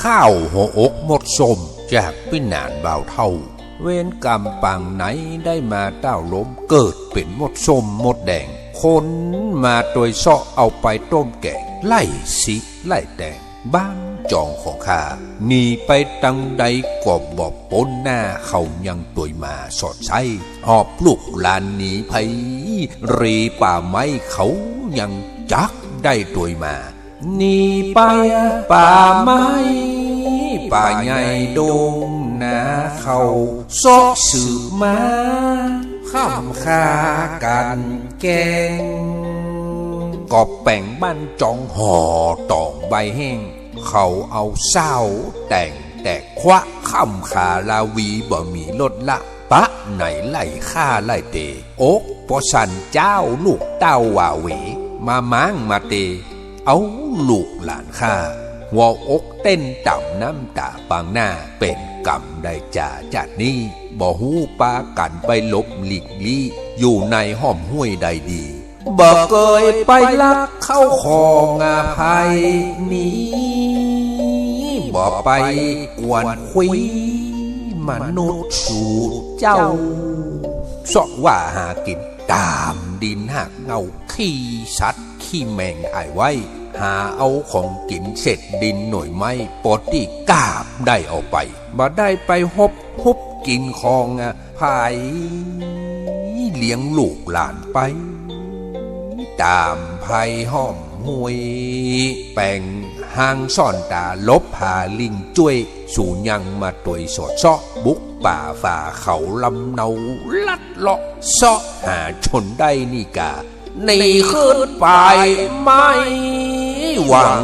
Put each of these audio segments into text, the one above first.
ข้าวหัวอกหมดสมจากพินานบ่าวเท่า เว้นกรรมปังไหนได้มาเต้าล้มเกิดเป็นหมดสมหมดแดง คนมาโดยเสาะเอาไปต้มแกงไล่สิไล่แดงบ้านจองของข้าหนีไปตังใดก็บอกปนหน้าเขายังตัวมาสอดใช้หอบลูกลานหนีไผรีป่าไม้เขายังจักได้ตัวมา หนีไปป่าไม้ป่าใหญ่ดงนาเขาซอกสืบมาข้ามคากันแกงกอบแป่งบ้านจองห่อตองใบแห้ง เขาเอาเศร้าแต่งแต่คว้าข้ามขาลาวีบ่มีลดละปะไหนไล่ฆ่าไล่เตโอกปอสันเจ้าลูกเต้าว่าเว มาม้างมาเต เอาลูกหลานข้าหัวอกเต้นต่ำน้ำตาปางหน้าเป็นกรรมได้จ่าจัดนี้บ่หูปากันไปลบหลีกลี่อยู่ในห้อมห้วยใดดีบ่เคยไปลักเข้าของอาภัยนี้บ่ไปกวนคุยมนุษย์สู่เจ้าสะว่าหากินตามดินหักเงาขี้สัตว์ขี้แมงไอไว้ หาเอาของกินเสร็จดินหน่วยไม้ปอดที่กาบได้เอาไปมาได้ไปฮบฮบกินของอะภายเลี้ยงลูกหลานไป ตามภัยห้อมห้วย แป่งหางซ่อนตาลบหาลิงจ้วย สู่ยังมาตวยสดซอกบุกป่าฝ่าเขาลำเนาลัดเลาะซอกหาชนได้นี่กาในขึ้นไปไม่ หวัง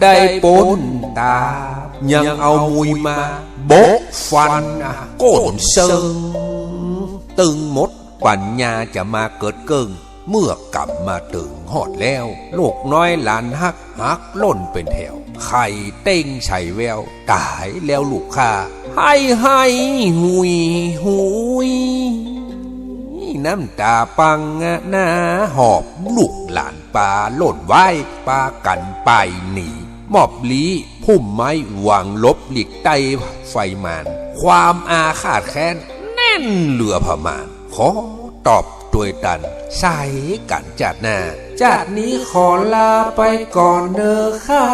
ได้ปนตา ยังเอามุยมาโบกฟันโกนเซิงตึงมดปัญญาจะมาเกิดเกิงเมื่อกลับมาตึงหอดแล้ว ลูกน้อยหลานฮักฮักล่นเป็นแถว ไข่เต้งไฉแวว ตายแล้วลูกข้าให้ให้หุยหุยน้ำตาปังหน้าหอบลูกหลาน ปลาหล่นไว้ปากันไปหนีมอบลีพุ่มไม้วางลบหลีกใต้ไฟมาน ความอาฆาตแค้นแน่นเหลือประมาณขอตอบตัวตันใส่กันจัดหน้าจากนี้ขอลาไปก่อนเนอค่ะ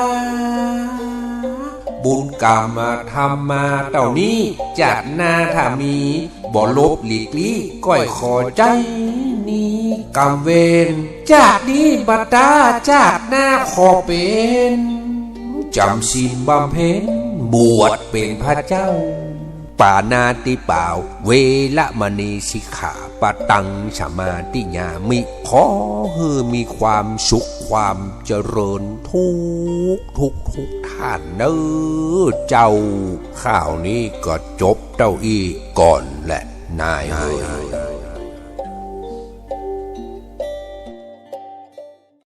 บุญกรรมมาทำมาเต่านี้จากหน้าถ้ามี บ่ลบหลีกลี่ก้อยขอใจ กรรมเวรจากนี้บัดาจากหน้าขอเป็นจำศีลบำเพ็ญบวชเป็นพระเจ้าปานาติเปล่า เวละมณีสิกขาปะตังสมาติญามิ ขอให้มีความสุขความเจริญทุกทุกทุกท่านเนอเจ้าข่าวนี้ก็จบเต้าอีก่อนแหละ นายเฮย